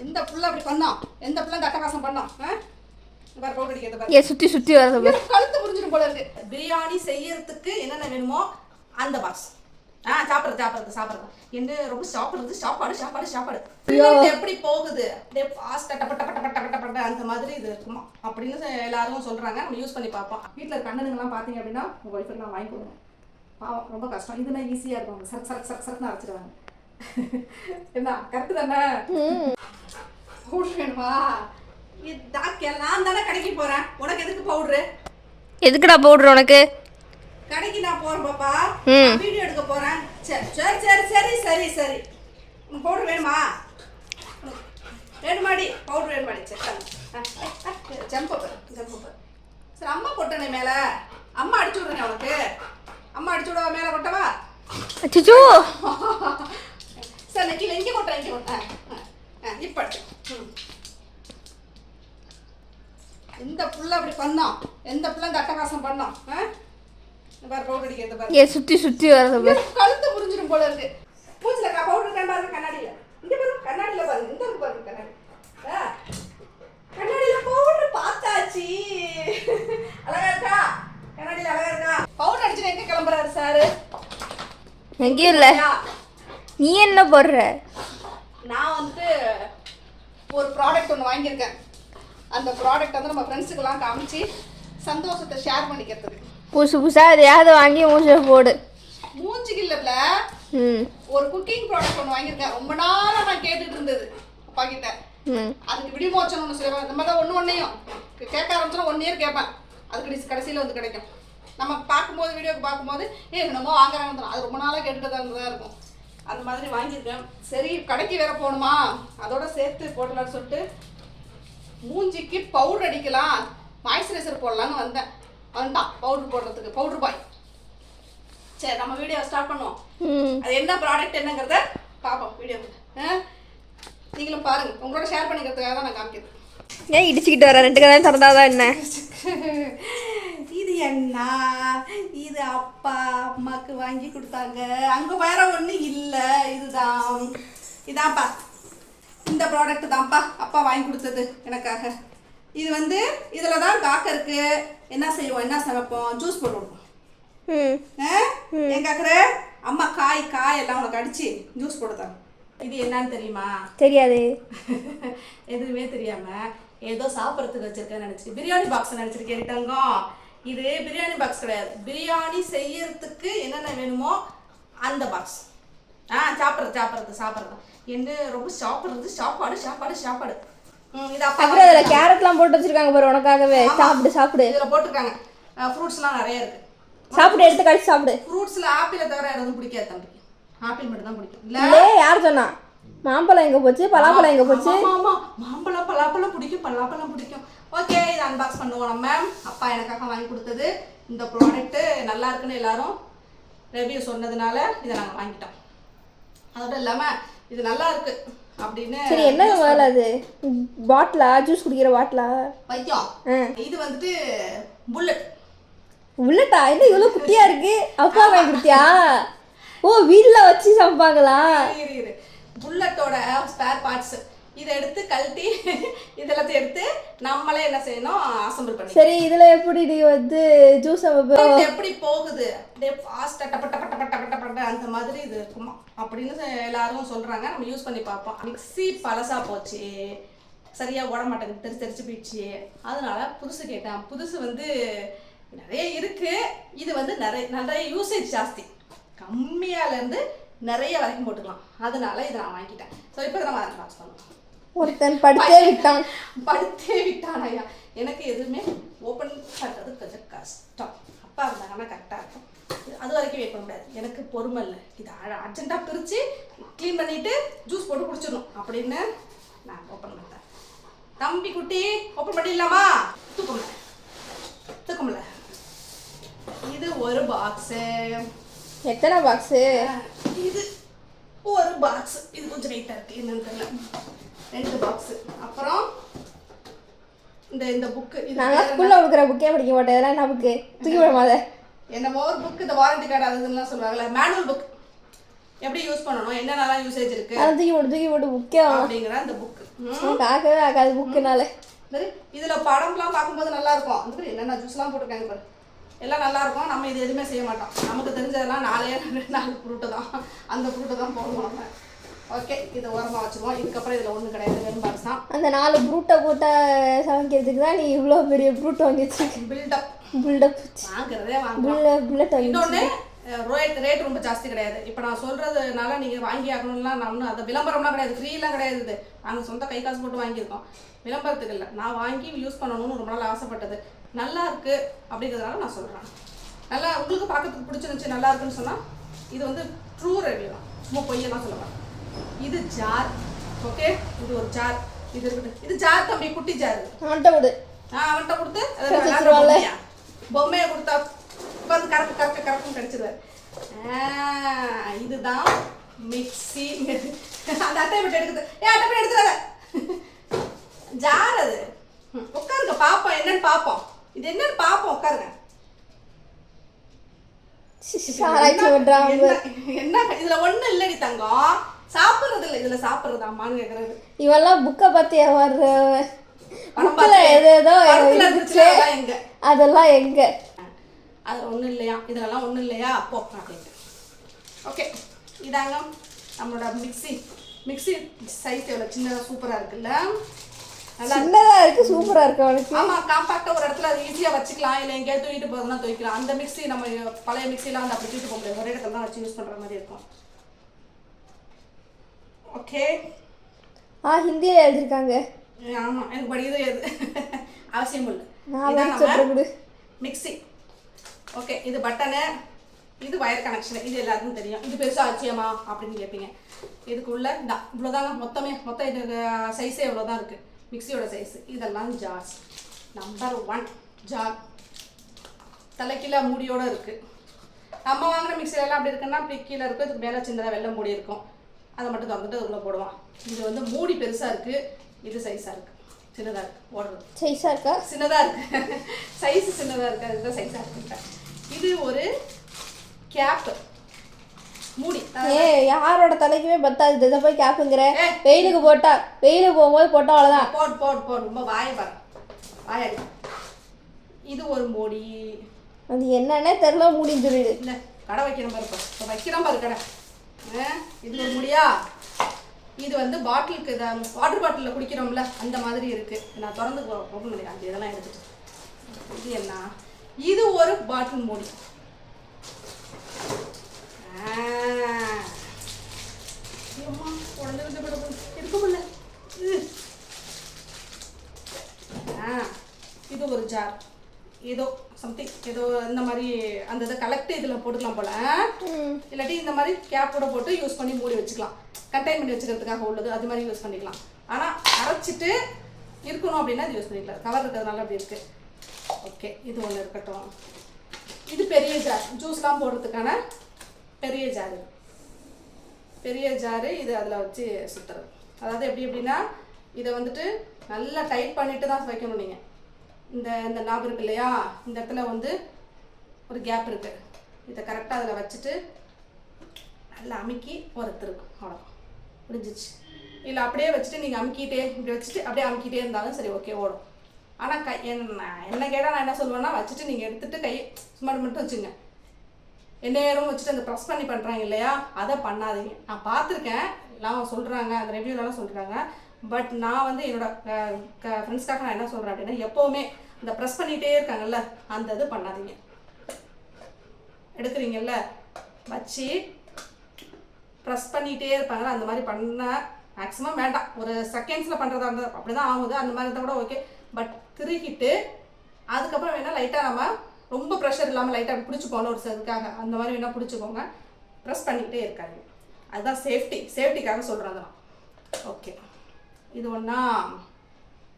எந்த புள்ள அப்படி பண்ணோம் எந்த புள்ள இந்த அட்டகாசம் பண்ணோம் ஆ? இந்த பாரு பவுடர் அடிக்கிறது பாரு. ஏ சுற்றி சுற்றி வரது பாரு. கழுத்து புரிஞ்சிடும் போல இருக்கு. பிரியாணி செய்யறதுக்கு என்னென்ன வேணுமோ அந்த பாக்ஸ் ஆ சாப்பிடுறது சாப்பிடுறது சாப்பிடுறது. என்ன ரொம்ப சாப்பிடுறது சாப்பாடு சாப்பாடு சாப்பாடு. எப்படி போகுது? அப்படியே ஃபாஸ்டா டப்ப டப்ப டப்ப டப்ப டப்ப அந்த மாதிரி இது இருக்குமா? அப்படின்னு எல்லாரும் சொல்றாங்க. நம்ம யூஸ் பண்ணி பார்ப்போம். வீட்டில் இருக்க அண்ணனுங்கெல்லாம் பார்த்தீங்க அப்படின்னா உங்க ஒய்ஃபுக்கு நான் வாங்கி கொடுங்க. பாவம் ரொம்ப கஷ்டம். இதுனா ஈஸியா இருக்கும். சரக்கு சரக்கு சரக்கு சரக்குன்னு அரைச்சிடுவாங்க. என்ன கரெக்டு தானே? பவுடர் வேணுமா இது நான் தானே கடைக்கு போறேன். உனக்கு எதுக்கு பவுடரு எதுக்குடா பவுடர் உனக்கு? கடைக்கு நான் போறேன் பாப்பா. வீடியோ எடுக்க போறேன். சரி சரி சரி சரி சரி சரி. உனக்கு பவுடர் வேணுமா? வேணுமாடி பவுடர் வேணுமாடி சரி ஜம்பப்பர் ஜம்பப்பர் சரி அம்மா கொட்டனே மேல. அம்மா அடிச்சு விடுறேன் உனக்கு. அம்மா அடிச்சு விடவா? மேல கொட்டவா? அச்சோ சரி கீழே இங்கே கொட்டேன் இங்கே கொட்டேன் இப்போ அடிச்சு ம். எந்த புள்ள அப்படி பண்ணோம் எந்த புள்ள இந்த அட்டகாசம் பண்ணோம்? இந்த பாரு பவுடர் அடிக்கிறது பாரு. ஏ சுற்றி சுற்றி வரது கழுத்து புரிஞ்சிடும் போல இருக்கு. மூஞ்சில கா பவுடர் இருக்கா பாருங்க கண்ணாடியில. இங்க பாருங்க கண்ணாடியில பாருங்க இந்த பாருங்க கண்ணாடி. கண்ணாடியில பவுடர் பார்த்தாச்சு. அழகா இருக்கா? கண்ணாடியில அழகா இருக்கா? பவுடர் அடிச்சுட்டு எங்க கிளம்புறாரு சாரு? எங்கேயும் இல்லை. நீ என்ன போடுற நான் வந்து ஒரு ப்ராடக்ட் ஒன்று வாங்கியிருக்கேன். அந்த ப்ராடக்ட் வந்து நம்ம ஃப்ரெண்ட்ஸுக்கெல்லாம் காமிச்சு சந்தோஷத்தை ஷேர் பண்ணிக்கிறதுக்கு. புதுசு புதுசாக எதையாவது வாங்கி மூச்சை போடு. மூஞ்சிக்கு இல்லைல்ல ஒரு குக்கிங் ப்ராடக்ட் ஒன்று வாங்கியிருக்கேன். ரொம்ப நாளாக நான் கேட்டுட்டு இருந்தது அப்பா கிட்ட. அதுக்கு விடிமோச்சன் ஒன்று செய்வேன் இந்த மாதிரி தான் ஒன்று ஒன்றையும் கேட்க ஆரம்பிச்சோன்னா ஒன் இயர் கேட்பேன். அது கடைசி கடைசியில் வந்து கிடைக்கும். நம்ம பார்க்கும்போது வீடியோக்கு பார்க்கும்போது ஏ என்னமோ வாங்குறாங்க அது ரொம்ப நாளாக கேட்டுட்டு தான் இருக்கும். அந்த மாதிரி வாங்கியிருக்கேன். சரி கடைக்கு வேற போகணுமா? அதோட சேர்த்து போடலாம்னு சொல்லிட்டு மூஞ்சிக்கு பவுடர் அடிக்கலாம். மாய்ஸ்சரைசர் போடலான்னு வந்தேன். வந்துட்டான் பவுடர் போடுறதுக்கு. பவுடர் பாய் சரி நம்ம வீடியோ ஸ்டார்ட் பண்ணுவோம். அது என்ன ப்ராடக்ட் என்னங்கிறத பார்ப்போம் வீடியோ நீங்களும் பாருங்க. உங்களோட ஷேர் பண்ணிக்கிறதுக்காக தான் நான் காமிக்கிறேன். ஏன் இடிச்சுக்கிட்டு வர ரெண்டு கதை திறந்தாதான் என்ன? என்ன இது அப்பா அம்மாக்கு வாங்கி கொடுத்தாங்க. அங்க வேற ஒண்ணு இல்ல இதுதான். இதான்ப்பா. இந்த ப்ராடக்ட் தான்ப்பா அப்பா வாங்கி கொடுத்தது எனக்காக. இது வந்து இதுல தான் காக்க இருக்கு. என்ன செய்வோம் என்ன சமைப்போம்? ஜூஸ் போட்டு கொடுப்போம் ம். ஆ? ஏன் கேக்குற அம்மா காய் காய் எல்லாம் உனக்கு அடிச்சு ஜூஸ் போடுதாங்க இது என்னன்னு தெரியுமா? தெரியாது. எதுவுமே தெரியாம ஏதோ சாப்பிட்றதுக்கு வச்சிருக்கேன்னு நினைச்சு பிரியாணி பாக்ஸ் நினைச்சிருக்கேன் தங்கம் இது பிரியாணி பாக்ஸ் கிடையாது. பிரியாணி செய்யறதுக்கு என்னென்ன வேணுமோ அந்த பாக்ஸ் ஆ சாப்பிட்றது சாப்பிட்றது சாப்பிட்றது. என்ன ரொம்ப சாப்பிட்றது சாப்பாடு சாப்பாடு சாப்பாடு. இது அப்பா அப்புறம் அதில் கேரட்லாம் போட்டு வச்சிருக்காங்க பாரு உனக்காகவே. சாப்பிடு சாப்பிடு. இதில் போட்டிருக்காங்க. ஃப்ரூட்ஸ்லாம் நிறைய இருக்கு. சாப்பிடு எடுத்து கழிச்சு சாப்பிடு. ஃப்ரூட்ஸில் ஆப்பிளை தவிர எதுவும் பிடிக்காது தம்பிக்கு ஆப்பிள் மட்டும் தான் பிடிக்கும். இல்லை? யார் சொன்னா? மாம்பழம் எங்க போச்சு? பலாப்பழம் எங்க போச்சு? ஆமா, ஆமா. மாம்பழம் பலாப்பழம் பிடிக்கும் பலாப்பழம் பிடிக்கும். ஓகே இதை அன்பாக்ஸ் பண்ணுவோம் நம்ம அப்பா எனக்காக வாங்கி கொடுத்தது. இந்த ப்ராடக்ட்டு நல்லா இருக்குன்னு எல்லாரும் ரிவ்யூ சொன்னதுனால இதை நாங்கள் வாங்கிட்டோம். அதோட இல்லாமல் இது நல்லா இருக்கு அப்படின்னு சரி என்ன முதல்ல அது? பாட்டிலா ஜூஸ் குடிக்கிற பாட்டிலா வைத்தியம். ஆ. இது வந்துட்டு புல்லட் உள்ளட்டா என்ன இவ்வளோ குட்டியா இருக்கு? அப்பா வாங்கி கொடுத்தியா? ஓ வீட்டில் வச்சு சமைப்பாங்களா? புல்லட்டோட ஸ்பேர் பார்ட்ஸ் இதை எடுத்து கழட்டி இதெல்லாத்தையும் எடுத்து நம்மளே என்ன செய்யணும் அசம்பிள் பண்ணி சரி இதுல எப்படி நீ வந்து ஜூஸ் எப்படி போகுது? அப்படியே ஃபாஸ்ட்டாக டப்ப டப்ப டப்ப டப்ப டப்ப அந்த மாதிரி இது இருக்குமா? அப்படின்னு எல்லாரும் சொல்றாங்க. நம்ம யூஸ் பண்ணி பார்ப்போம். மிக்ஸி பழசா போச்சு. சரியா ஓட மாட்டேங்குது தெரிச்சு தெரிச்சு போயிடுச்சு. அதனால புதுசு கேட்டேன். புதுசு வந்து நிறைய இருக்கு. இது வந்து நிறைய நிறைய யூசேஜ் ஜாஸ்தி. கம்மியால இருந்து நிறைய வரைக்கும் போட்டுக்கலாம். அதனால இதை நான் வாங்கிட்டேன். ஸோ இப்போ நம்ம அதை பாக்ஸ் பண்ணுவோம் ஒருத்தன் படிச்சே விட்டான். படுத்தே விட்டானையா எனக்கு எதுவுமே ஓப்பன் பண்ணுறது கொஞ்சம் கஷ்டம். அப்பா இருந்தாங்கன்னா கரெக்டாக இருக்கும். அது வரைக்கும் பண்ண முடியாது. எனக்கு பொறுமை இல்லை. இது அர்ஜென்ட்டாக பிரித்து க்ளீன் பண்ணிவிட்டு ஜூஸ் போட்டு குடிச்சிடணும். அப்படின்னு நான் ஓப்பன் பண்ணிட்டேன் தம்பி குட்டி ஓப்பன் பண்ணிடலாமா? தூக்கமில்ல தூக்கமில்ல இது ஒரு பாக்ஸு எத்தனை பாக்ஸு இது ஒரு பாக்ஸ் இது கொஞ்சம் லைட்டாக இருக்குது என்னன்னு தெரியல. ரெண்டு பாக்ஸ் அப்புறம் இந்த இந்த புக்கு இது நாங்கள் ஸ்கூலில் கொடுக்குற புக்கே படிக்க மாட்டேன் இதெல்லாம் என்ன புக்கு தூக்கி விட மாத என்னமோ ஒரு புக் இந்த வாரண்டி கார்டு அது இதெல்லாம் சொல்லுவாங்கல்ல. மேனுவல் புக் எப்படி யூஸ் பண்ணணும்? என்னென்னலாம் யூசேஜ் இருக்கு? அதை தூக்கி போட்டு தூக்கி போட்டு புக்கே அப்படிங்கிற அந்த புக்கு நமக்கு ஆகவே ஆகாது புக்குனால இதுல படம்லாம் பார்க்கும்போது நல்லா இருக்கும். அந்த மாதிரி என்னென்ன ஜூஸ்லாம் போட்டிருக்காங்க பாரு. எல்லாம் நல்லா இருக்கும். நம்ம இது எதுவுமே செய்ய மாட்டோம். நமக்கு தெரிஞ்சதெல்லாம் நாலே நாலு ஃப்ரூட்டு தான். அந்த ஃப்ரூட்டை தான் போடுவோம் நம்ம. ஓகே இதை ஓரமாக வச்சுருவோம். இதுக்கப்புறம் இதில் ஒன்றும் கிடையாது. வெறும் பாக்ஸ் தான். அந்த நாலு ஃப்ரூட்டை போட்ட சமைக்கிறதுக்கு தான் நீ இவ்வளோ பெரிய ஃப்ரூட் வாங்கி பில்டப் பில்டப் வாங்குறதே வாங்க புல்ல புல்லட் வாங்கி இன்னொன்று ரேட் ரேட் ரொம்ப ஜாஸ்தி கிடையாது. இப்போ நான் சொல்கிறதுனால நீங்கள் வாங்கி ஆகணும்லாம் நான் ஒன்றும் அது விளம்பரம்லாம் கிடையாது. ஃப்ரீலாம் கிடையாது இது. நாங்கள் சொந்த கை காசு போட்டு வாங்கியிருக்கோம். விளம்பரத்துக்கு இல்லை. நான் வாங்கி யூஸ் பண்ணணும்னு ரொம்ப நாள் ஆசைப்பட்டது. நல்லா இருக்கு அப்படிங்கிறதுனால நான் சொல்கிறேன் நல்லா உங்களுக்கு பார்க்கறதுக்கு பிடிச்சிருந்துச்சு நல்லா இருக்குன்னு சொன்னால் இது வந்து ட்ரூ ரிவ்யூ தான். சும்மா பொய்யெல்லாம் சொல்லுவேன் இது ஜார் ஓகே இது ஒரு ஜார் இது இருக்கட்டும். இது ஜார் தம்பி குட்டி ஜார் அவன்கிட்ட விடு நான் அவன்கிட்ட கொடுத்து. பொம்மையா? கொடுத்தா உட்காந்து கறக்கு கறக்க கறக்கும் கடிச்சிருவாரு. ஆ, இதுதான் மிக்ஸி அந்த அட்டை விட்டு எடுக்குது. ஏ அட்டை விட்டு எடுத்துறாத ஜார் அது. உட்காருங்க பாப்போம். என்னன்னு பாப்போம். இது என்னன்னு பாப்போம் உட்காருங்க. என்ன- என்ன இதுல ஒண்ணும் இல்லடி தங்கம். சாப்பிடுறது இல்ல இதுல சாப்பிடுறதாமான்னு கேக்குறது இவெல்லாம் புக்கை ஏமாறுற படம் புக்கில் எது இருந்துச்சு அதெல்லாம் எங்க? அதெல்லாம் எங்க? அது ஒன்றும் இல்லையா? இதெல்லாம் ஒன்றும் இல்லையா? போ அப்படின்ட்டு. ஓகே இதாங்க நம்மளோட மிக்ஸி மிக்ஸி சைஸ் எவ்வளோ சின்னதாக சூப்பராக இருக்குல்ல? நல்லா சின்னதா இருக்கு சூப்பரா இருக்கு அவனுக்கு. ஆமாம் காம்பாக்டாக ஒரு இடத்துல அது ஈஸியாக வச்சுக்கலாம். இல்லை எங்கேயாவது தூக்கிட்டு போகிறதுனா தூக்கிக்கலாம். அந்த மிக்ஸி நம்ம பழைய மிக்ஸிலாம் வந்து அப்படி தூக்கிட்டு போக முடியாது. ஒரே இடத்துல தான் வச்சு யூஸ் பண்ணுற மாதிரி இருக்கும். ஓகே ஆ ஹிந்தியில எழுதிருக்காங்க ஆமாம் எனக்கு படிக்கிறது எது அவசியம் இல்லை. நான் மிக்ஸி ஓகே இது பட்டனு இது வயர் கனெக்ஷன் இது எல்லாருக்கும் தெரியும். இது பெருசாக ஆச்சியமா அப்படின்னு கேட்பீங்க இதுக்குள்ள இந்த இவ்வளோதாங்க மொத்தமே மொத்தம் இது சைஸே இவ்வளோதான் இருக்குது மிக்ஸியோட சைஸ் இதெல்லாம் ஜார்ஸ் நம்பர் ஒன் ஜார் தலைக்கீழ மூடியோட இருக்குது நம்ம வாங்குற மிக்ஸில எல்லாம் அப்படி இருக்குன்னா அப்படி கீழே இருக்கும். இதுக்கு மேலே சின்னதாக வெள்ளை மூடி இருக்கும். அதை மட்டும் திறந்துட்டு அதுக்குள்ளே போடுவான். இது வந்து மூடி பெருசாக இருக்குது இது சைஸாக இருக்குது சின்னதாக இருக்குது ஓடுறது சைஸா இருக்கா? சின்னதா இருக்கு. சைஸ் சின்னதா இருக்கு. அதுதான் சைஸா இருக்கு இது ஒரு கேப் மூடி. ஏ யாரோட தலைக்குமே பத்தாது. இதை போய் கேப்புங்கிற. வெயிலுக்கு போட்டா வெயிலுக்கு போகும்போது போட்டா அவ்வளோதான் போட் போட் போட். ரொம்ப வாய பாரு. வாயாடி இது ஒரு மூடி. அது என்னன்னே தெரில முடிஞ்சிருது இல்ல கடை வைக்கிற பாரு இப்போ. இப்போ வைக்கிற பாரு கடை. இது ஒரு முடியா? இது வந்து பாட்டிலுக்கு இதை வாட்டர் பாட்டிலில் குடிக்கிறோம்ல அந்த மாதிரி இருக்குது நான் திறந்து ஓப்பன் பண்ணி அந்த இதெல்லாம் எடுத்துட்டு. இது என்ன? இது ஒரு பாட்டில் மூடி. இருக்க முடியல. ஆ, இது ஒரு ஜார் ஏதோ சம்திங் ஏதோ இந்த மாதிரி அந்த இதை கலெக்ட் இதில் போட்டுக்கலாம் போல? இல்லாட்டி இந்த மாதிரி கேப்போட போட்டு யூஸ் பண்ணி மூடி வச்சுக்கலாம். கண்டெயின் பண்ணி வச்சுக்கிறதுக்காக உள்ளது அது மாதிரி யூஸ் பண்ணிக்கலாம். ஆனால் அரைச்சிட்டு இருக்கணும் அப்படின்னா இது யூஸ் பண்ணிக்கலாம். கவர் இருக்கிறதுனால அப்படி இருக்கு. ஓகே இது ஒன்று இருக்கட்டும். இது பெரிய ஜார் ஜூஸ்லாம் போடுறதுக்கான பெரிய ஜார் பெரிய ஜாரு இது அதில் வச்சு சுற்றுறது அதாவது எப்படி எப்படின்னா இதை வந்துட்டு நல்லா டைட் பண்ணிட்டு தான் வைக்கணும் நீங்கள் இந்த இந்த நாப் இருக்கு இல்லையா? இந்த இடத்துல வந்து ஒரு கேப் இருக்கு. இதை கரெக்டாக அதில் வச்சுட்டு நல்லா அமுக்கி ஒருத்தருக்கும் அவ்வளோ முடிஞ்சிச்சு இல்லை அப்படியே வச்சுட்டு நீங்கள் அமுக்கிட்டே இப்படி வச்சுட்டு அப்படியே அமுக்கிட்டே இருந்தாலும் சரி ஓகே ஓடும். ஆனால் கை என்ன என்ன கேட்டால் நான் என்ன சொல்லுவேன்னா வச்சுட்டு நீங்கள் எடுத்துட்டு கை சும்மா மட்டும் வச்சுங்க. எந்நேரம் வச்சுட்டு அந்த ப்ரெஸ் பண்ணி பண்ணுறாங்க இல்லையா? அதை பண்ணாதீங்க. நான் பார்த்துருக்கேன். எல்லாம் சொல்கிறாங்க அந்த ரிவ்யூலலாம் சொல்கிறாங்க பட் நான் வந்து என்னோட ஃப்ரெண்ட்ஸ்க்காக நான் என்ன சொல்கிறேன் அப்படின்னா எப்போவுமே இந்த ப்ரெஸ் பண்ணிகிட்டே இருக்காங்கல்ல அந்த இது பண்ணாதீங்க. எடுக்கிறீங்கல்ல வச்சு ப்ரெஸ் பண்ணிகிட்டே இருப்பாங்கல்ல அந்த மாதிரி பண்ண மேக்ஸிமம் வேண்டாம். ஒரு செகண்ட்ஸில் பண்ணுறதா இருந்தால் அப்படி தான் ஆகுது அந்த மாதிரி இருந்தால் கூட ஓகே பட் திருகிட்டு அதுக்கப்புறம் வேணால் லைட்டாக நம்ம ரொம்ப ப்ரெஷர் இல்லாமல் லைட்டாக பிடிச்சிக்கோணும் ஒரு இதுக்காக அந்த மாதிரி வேணால் பிடிச்சிக்கோங்க ப்ரெஸ் பண்ணிக்கிட்டே இருக்காங்க அதுதான் சேஃப்டி சேஃப்டிக்காக சொல்கிறேன் அதெல்லாம். ஓகே இது ஒன்றா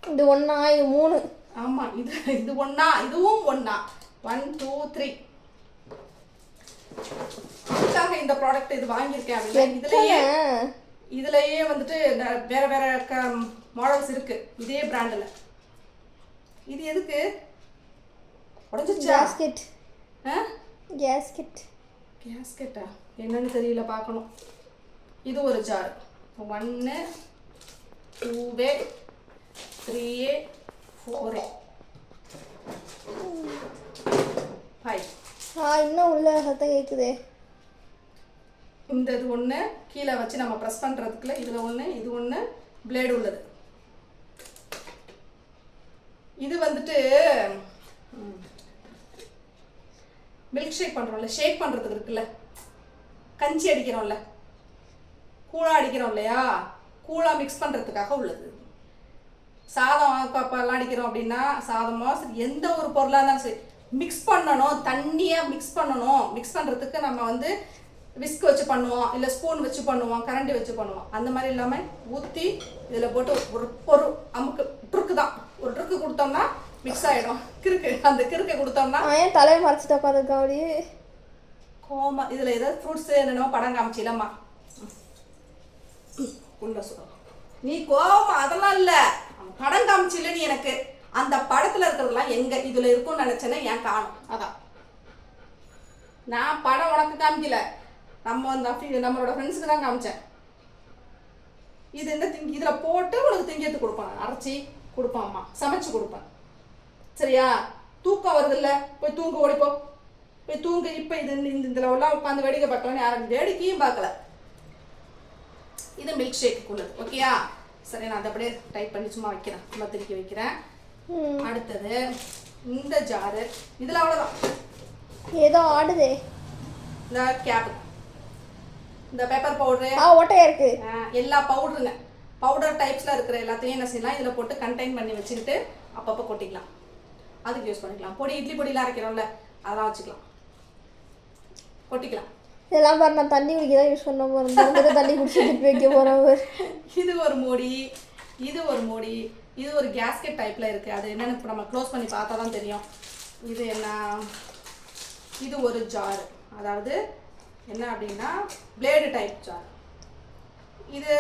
இது ஒன்றா இது மூணு. ஆமாம் இது இது ஒன்றா இதுவும் ஒன்றா ஒன் டூ த்ரீ இதுக்காக இந்த ப்ராடக்ட் இது வாங்கியிருக்கேன் அப்படின்னா இதுலயே? இதுலயே வந்துட்டு வேற வேற மாடல்ஸ் இருக்கு. இதே பிராண்டில் இது எதுக்கு? உடஞ்சிச்சா கேஸ்கெட் ஆ? கேஸ்கெட் கேஸ்கெட்டா என்னன்னு தெரியல பார்க்கணும். இது ஒரு ஜார் ஒன்று டூவே த்ரீயே ஃபோரே ஃபைவ் ஆ இன்னும் உள்ள சத்தம் கேட்குதே இந்த இது ஒன்று கீழே வச்சு நம்ம ப்ரெஸ் பண்ணுறதுக்குள்ள இதில் ஒன்று இது ஒன்று பிளேடு உள்ளது. இது வந்துட்டு மில்க் ஷேக் பண்ணுறோம்ல ஷேக் பண்ணுறதுக்கு இருக்குல்ல. கஞ்சி அடிக்கிறோம்ல. கூழா அடிக்கிறோம் இல்லையா? கூழா மிக்ஸ் பண்ணுறதுக்காக உள்ளது. சாதம் கப்பெல்லாம் அடிக்கிறோம் அப்படின்னா சாதமோ சரி எந்த ஒரு பொருளாக இருந்தாலும் சரி மிக்ஸ் பண்ணணும் தண்ணியாக மிக்ஸ் பண்ணணும். மிக்ஸ் பண்ணுறதுக்கு நம்ம வந்து விஸ்க் வச்சு பண்ணுவோம் இல்லை ஸ்பூன் வச்சு பண்ணுவோம் கரண்டி வச்சு பண்ணுவோம். அந்த மாதிரி இல்லாமல் ஊற்றி இதில் போட்டு ஒரு ஒரு அமுக்கு ட்ருக்கு தான். ஒரு ட்ருக்கு கொடுத்தோம்னா மிக்ஸ் ஆகிடும் கிறுக்கு அந்த கிறுக்கை கொடுத்தோம்னா ஏன் தலையை மறைச்சிட்டு உட்காந்துருக்கான் அப்படியே கோமா இதில் ஏதாவது ஃப்ரூட்ஸு என்னென்னமோ படம் காமிச்சிலம்மா உள்ள சொல்லுவோம் நீ கோபம் அதெல்லாம் இல்லை. படம் காமிச்சில நீ எனக்கு. அந்த படத்தில் இருக்கிறதெல்லாம் எங்க இதில் இருக்கும்னு நினச்சேன்னா ஏன் காணும். அதான். நான் படம் உனக்கு காமிக்கல. நம்ம அந்த நம்மளோட ஃப்ரெண்ட்ஸுக்கு தான் காமிச்சேன். இது என்ன திங்கி இதில் போட்டு உனக்கு திங்கிறதுக்கு கொடுப்பேன். அரைச்சி கொடுப்பேன் அம்மா. சமைச்சு கொடுப்பேன். சரியா? தூக்கம் வருதுல்ல? போய் தூங்க ஓடிப்போ. போய் தூங்க. இப்போ இது இந்த இதில் உள்ள உட்காந்து வேடிக்கை பார்த்தோன்னு யாரும் வேடிக்கையும் பார்க்கல. இது மில்க் ஷேக்கு உள்ளது ஓகேயா சரி நான் அதை அப்படியே டைப் பண்ணி சும்மா வைக்கிறேன். சும்மா திருப்பி வைக்கிறேன். அடுத்தது இந்த ஜாரு இதில் அவ்வளோதான் ஏதோ ஆடுதே. இந்த கேப் இந்த பேப்பர் பவுடரு ஆ ஓட்டையா இருக்கு. எல்லா பவுடருங்க பவுடர் டைப்ஸில் இருக்கிற எல்லாத்தையும் என்ன செய்யலாம் இதில் போட்டு கண்டெயின் பண்ணி வச்சுக்கிட்டு அப்பப்போ கொட்டிக்கலாம். அதுக்கு யூஸ் பண்ணிக்கலாம். பொடி இட்லி பொடியெலாம் அரைக்கிறோம்ல அதெல்லாம் வச்சுக்கலாம். கொட்டிக்கலாம். இதெல்லாம் பாரு நான் தண்ணி குடிக்க தான் யூஸ் பண்ண போகிறேன் தண்ணி குடிச்சு திருப்பி வைக்க போகிறேன் இது ஒரு மூடி இது ஒரு மூடி இது ஒரு கேஸ்கெட் டைப்பில் இருக்குது அது என்னன்னு இப்போ நம்ம க்ளோஸ் பண்ணி பார்த்தா தான் தெரியும். இது என்ன? இது ஒரு ஜார் அதாவது என்ன அப்படின்னா பிளேடு டைப் ஜார் இது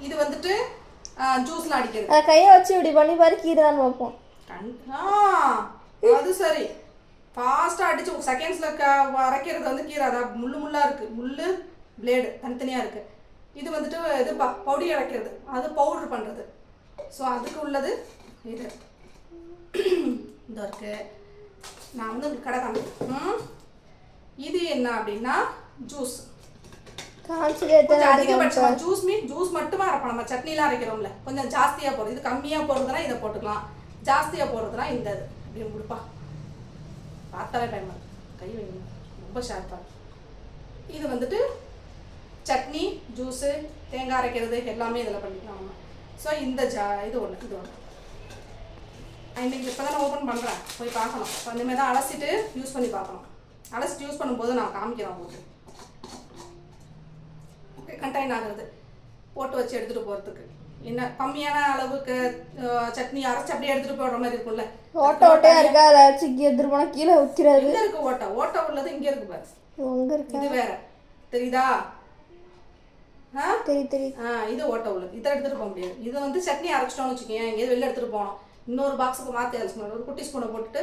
இது வந்துட்டு ஜூஸில் அடிக்கிறது. கையை வச்சு இப்படி பண்ணி பாரு கீரை தான் ஆ அது சரி. ஃபாஸ்ட்டாக அடிச்சு செகண்ட்ஸில் க அரைக்கிறது வந்து கீரை. அதான் முள்ளு முள்ளாக இருக்குது முள்ளு பிளேடு தனித்தனியாக இருக்குது இது வந்துட்டு இது ப பவுடி அரைக்கிறது. அது பவுடர் பண்ணுறது ஸோ அதுக்கு உள்ளது இது. இந்த இருக்கு. நான் வந்து கடை காமிக்கிறேன். இது என்ன அப்படின்னா ஜூஸ் காமிச்சதே கொஞ்சம் அதிகபட்சமா ஜூஸ் மீன் ஜூஸ் மட்டுமே அரைப்போம். நம்ம சட்னிலாம் அரைக்கிறோம்ல. கொஞ்சம் ஜாஸ்தியா போடுறது. இது கம்மியா போடுறதுனா இதை போட்டுக்கலாம். ஜாஸ்தியா போடுறதுனா இந்த இது. இப்படி கொடுப்பா பார்த்தாலே டைம் கை வைங்க. ரொம்ப ஷார்ப்பா இது வந்துட்டு சட்னி ஜூஸு தேங்காய் அரைக்கிறது எல்லாமே இதில் பண்ணிக்கலாம். நம்ம ஸோ இந்த ஜா இது ஒன்று இது ஒன்று இன்னைக்கு இப்போ தான் ஓப்பன் பண்ணுறேன் போய் பார்க்கணும். இப்போ இனிமேல் தான் அலசிட்டு யூஸ் பண்ணி பார்க்கணும். அலசிட்டு யூஸ் பண்ணும்போது நான் காமிக்கிறேன் உங்களுக்கு. கண்டெயின் ஆகுறது. போட்டு வச்சு எடுத்துகிட்டு போகிறதுக்கு என்ன கம்மியான அளவுக்கு சட்னி அரைச்சி அப்படியே எடுத்துகிட்டு போடுற மாதிரி இருக்கும்ல. ஓட்டை ஓட்டையா இருக்கா? அதை இங்கே எடுத்துட்டு போனால் கீழே ஊற்றிடாது எங்க இருக்கு ஓட்டை. ஓட்டை உள்ளது இங்கே இருக்கு பாரு. உங்க இருக்கா? இது வேற. தெரியுதா? தெரியும் தெரியும் ஆ இது ஓட்டை உள்ளது. இதை எடுத்துகிட்டு போக முடியாது. இது வந்து சட்னி அரைச்சிட்டோம்னு வச்சுக்கோங்க எங்கேயாவது வெளில எடுத்துகிட்டு போகணும் இன்னொரு பாக்ஸுக்கு மாற்றி அரைச்சிக்கணும் ஒரு குட்டி ஸ்பூனை போட்டுட்டு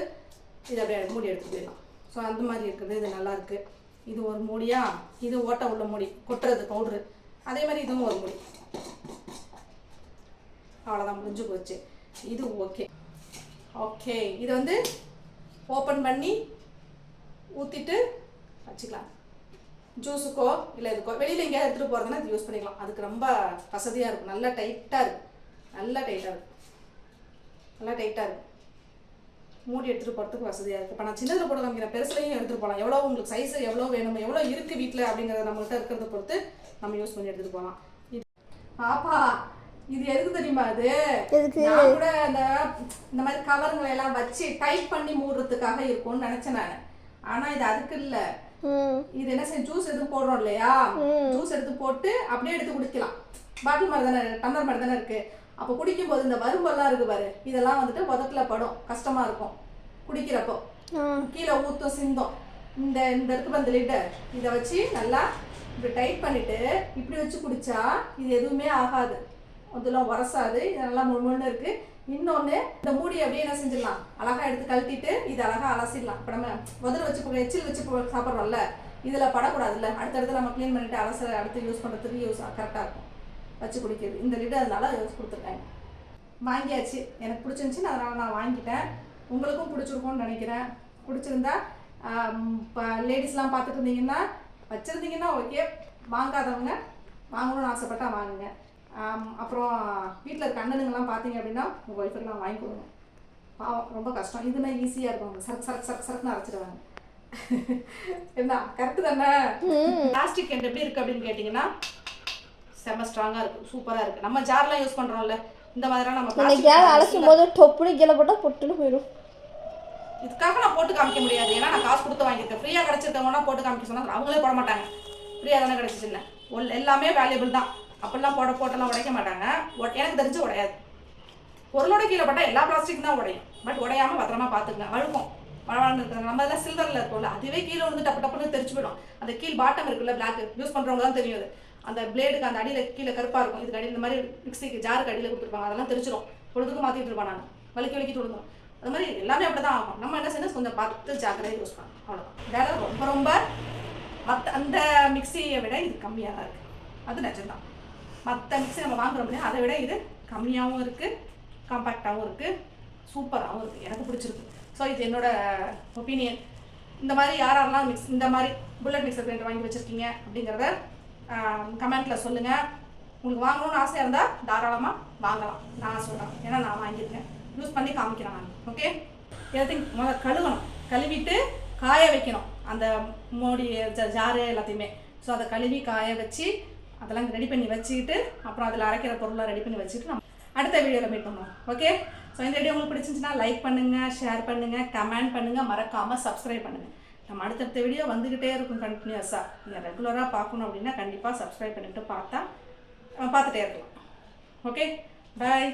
இதை அப்படியே மூடி எடுத்துட்டு போயிடலாம். ஸோ அந்த மாதிரி இருக்குது. இது நல்லா இருக்கு. இது ஒரு மூடியா? இது ஓட்டை உள்ள மூடி. கொட்டுறது பவுட்ரு. அதே மாதிரி இதுவும் ஒரு மூடி. அவ்வளோதான் முடிஞ்சு போச்சு. இது ஓகே ஓகே இது வந்து ஓப்பன் பண்ணி ஊற்றிட்டு வச்சுக்கலாம். ஜூஸுக்கோ இல்லை இதுக்கோ வெளியில் எங்கேயாவது எடுத்துகிட்டு போகிறதுனா இது யூஸ் பண்ணிக்கலாம். அதுக்கு ரொம்ப வசதியாக இருக்கும். நல்லா டைட்டாக இருக்கும். நல்லா டைட்டாக இருக்கும். நல்லா டைட்டாக இருக்கும். மூடி எடுத்துகிட்டு போகிறதுக்கு வசதியாக இருக்குது இப்போ நான் சின்னதில் போட காமிக்கிறேன். பெருசுலையும் எடுத்துகிட்டு போகலாம். எவ்வளோ உங்களுக்கு சைஸ் எவ்வளோ வேணும் எவ்வளோ இருக்குது வீட்டில் அப்படிங்கிறத நம்மகிட்ட இருக்கிறத பொறுத்து நம்ம யூஸ் பண்ணி எடுத்துகிட்டு போகலாம். இது பாப்பா இது எதுக்கு தெரியுமா அது? நான் கூட அந்த இந்த மாதிரி கவருங்களை எல்லாம் வச்சு டைட் பண்ணி மூடுறதுக்காக இருக்கும்னு நினைச்சேன் நான். ஆனா இது அதுக்கு இல்ல. இது என்ன செய்ய ஜூஸ் எதுவும் போடுறோம் இல்லையா? ஜூஸ் எடுத்து போட்டு அப்படியே எடுத்து குடிக்கலாம். பாட்டில் மாதிரி தானே டம்ளர் மாதிரி தானே இருக்கு. அப்போ குடிக்கும்போது இந்த வரும்பெல்லாம் இருக்கு பாரு இதெல்லாம் வந்துட்டு உதட்டுல படும் கஷ்டமா இருக்கும் குடிக்கிறப்போ. கீழே ஊத்தும் சிந்தும். இந்த இந்த இருக்கு அந்த லிட்டை இதை வச்சு நல்லா இப்படி டைட் பண்ணிட்டு இப்படி வச்சு குடிச்சா இது எதுவுமே ஆகாது. அதெல்லாம் உரசாது இது நல்லா முழுமுன்னு இருக்குது இன்னொன்று இந்த மூடி அப்படியே என்ன செஞ்சிடலாம்? அழகா எடுத்து கழட்டிட்டு இது அழகாக அலசிடலாம். இப்போ நம்ம முதல்ல வச்சு எச்சில் வச்சு சாப்பிட்றோம்ல இதில் படக்கூடாதுல்ல. அடுத்தடுத்து நம்ம க்ளீன் பண்ணிட்டு அலச அடுத்து யூஸ் பண்ணுறதுக்கு யூஸ் கரெக்டாக இருக்கும். வச்சு குடிக்கிறது இந்த லிட்டு அதனால யூஸ் கொடுத்துருக்காங்க. வாங்கியாச்சு. எனக்கு பிடிச்சிருந்துச்சி அதனால் நான் வாங்கிட்டேன். உங்களுக்கும் பிடிச்சிருக்கும்னு நினைக்கிறேன். பிடிச்சிருந்தா இப்போ லேடிஸ்லாம் பார்த்துட்டு இருந்தீங்கன்னா வச்சுருந்தீங்கன்னா ஓகே வாங்காதவங்க வாங்கணும்னு ஆசைப்பட்டா வாங்குங்க. அப்புறம் வீட்டில் இருக்க அண்ணனுங்கெல்லாம் பார்த்தீங்க அப்படின்னா உங்கள் ஒய்ஃபுக்கெல்லாம் வாங்கி கொடுங்க பாவம் ரொம்ப கஷ்டம். இதுனா ஈஸியாக இருக்கும். அவங்க சரக்கு சரக்கு சரக்கு சரக்குன்னு அரைச்சிடுவாங்க என்ன கரெக்டு தானே? பிளாஸ்டிக் எண்ட் எப்படி இருக்குது அப்படின்னு கேட்டிங்கன்னா செம்ம ஸ்ட்ராங்காக இருக்குது சூப்பராக இருக்குது நம்ம ஜார்லாம் யூஸ் பண்ணுறோம்ல இந்த மாதிரிலாம் நம்ம jars அலசும் போது டொப்புனு கீழே போட்டால் பொட்டுன்னு போயிடும். இதுக்காக நான் போட்டு காமிக்க முடியாது. ஏன்னா நான் காசு கொடுத்து வாங்கியிருக்கேன். ஃப்ரீயாக கிடச்சிருக்கவங்கன்னா போட்டு காமிக்க சொன்னா அவங்களே போட மாட்டாங்க. ஃப்ரீயாக தானே கிடச்சிச்சுன்னு. எல்லாமே வேல்யூபிள் தான். அப்படிலாம் போட போட்டெல்லாம் உடைக்க மாட்டாங்க. எனக்கு தெரிஞ்சு உடையாது. பொருளோட கீழே போட்டால் எல்லா பிளாஸ்டிக் தான் உடையும். பட் உடையாமல் பத்திரமா பார்த்துக்கலாம் அழுக்கும் வளவளன்னு நம்ம எல்லாம் சில்வரில் இருக்கும்ல. அதுவே கீழே வந்து டப்பு டப்புன்னு தெரிச்சு போயிடும். அந்த கீழ் பாட்டம் இருக்குல்ல பிளாக் யூஸ் பண்ணுறவங்க தான் தெரியும் அது. அந்த பிளேடுக்கு அந்த அடியில் கீழே கருப்பாக இருக்கும். இதுக்கு அடியில் இந்த மாதிரி மிக்ஸிக்கு ஜாருக்கு அடியில் கொடுத்துருப்பாங்க. அதெல்லாம் தெரிச்சிடும் பொழுதுக்கு மாற்றிட்டு இருப்பான் நான். வலிக்கி வலிக்கி விழுந்துரும். அது மாதிரி எல்லாமே அப்படி தான் ஆகும். நம்ம என்ன செய்யணும்? கொஞ்சம் பார்த்து ஜாக்கிரதையாக யூஸ் பண்ணணும். அவ்வளோதான் வேலை ரொம்ப ரொம்ப மற்ற அந்த மிக்ஸியை விட இது கம்மியாக தான் இருக்குது அது நிஜம்தான். மற்ற மிக்ஸி நம்ம வாங்குறோம் இல்லையா அதை விட இது கம்மியாகவும் இருக்குது காம்பேக்டாகவும் இருக்குது சூப்பராகவும் இருக்குது எனக்கு பிடிச்சிருக்கு. ஸோ இது என்னோட ஒப்பீனியன் இந்த மாதிரி யார் யாரெல்லாம் மிக்ஸ் இந்த மாதிரி புல்லட் மிக்சர் கிரைண்டர் வாங்கி வச்சுருக்கீங்க அப்படிங்கிறத கமெண்ட்டில் சொல்லுங்கள் உங்களுக்கு வாங்கணும்னு ஆசையாக இருந்தால் தாராளமாக வாங்கலாம். நான் சொல்கிறேன் ஏன்னா நான் வாங்கியிருக்கேன். யூஸ் பண்ணி காமிக்கிறேன் நான். ஓகே எல்லாத்தையும் முதல்ல கழுவணும். கழுவிட்டு காய வைக்கணும். அந்த மோடி ஜாரு எல்லாத்தையுமே. ஸோ அதை கழுவி காய வச்சு அதெல்லாம் ரெடி பண்ணி வச்சுக்கிட்டு அப்புறம் அதில் அரைக்கிற பொருளை ரெடி பண்ணி வச்சுட்டு நம்ம அடுத்த வீடியோவில் மீட் பண்ணுவோம். ஓகே ஸோ இந்த வீடியோ உங்களுக்கு பிடிச்சிருந்துச்சுன்னா லைக் பண்ணுங்கள் ஷேர் பண்ணுங்கள் கமெண்ட் பண்ணுங்கள் மறக்காமல் சப்ஸ்கிரைப் பண்ணுங்கள் நம்ம அடுத்தடுத்த வீடியோ வந்துக்கிட்டே இருக்கும் கண்டினியூஸாக நீங்கள் ரெகுலராக பார்க்கணும் அப்படின்னா கண்டிப்பாக சப்ஸ்கிரைப் பண்ணிட்டு பார்த்தா பார்த்துட்டே இருக்கலாம். Okay bye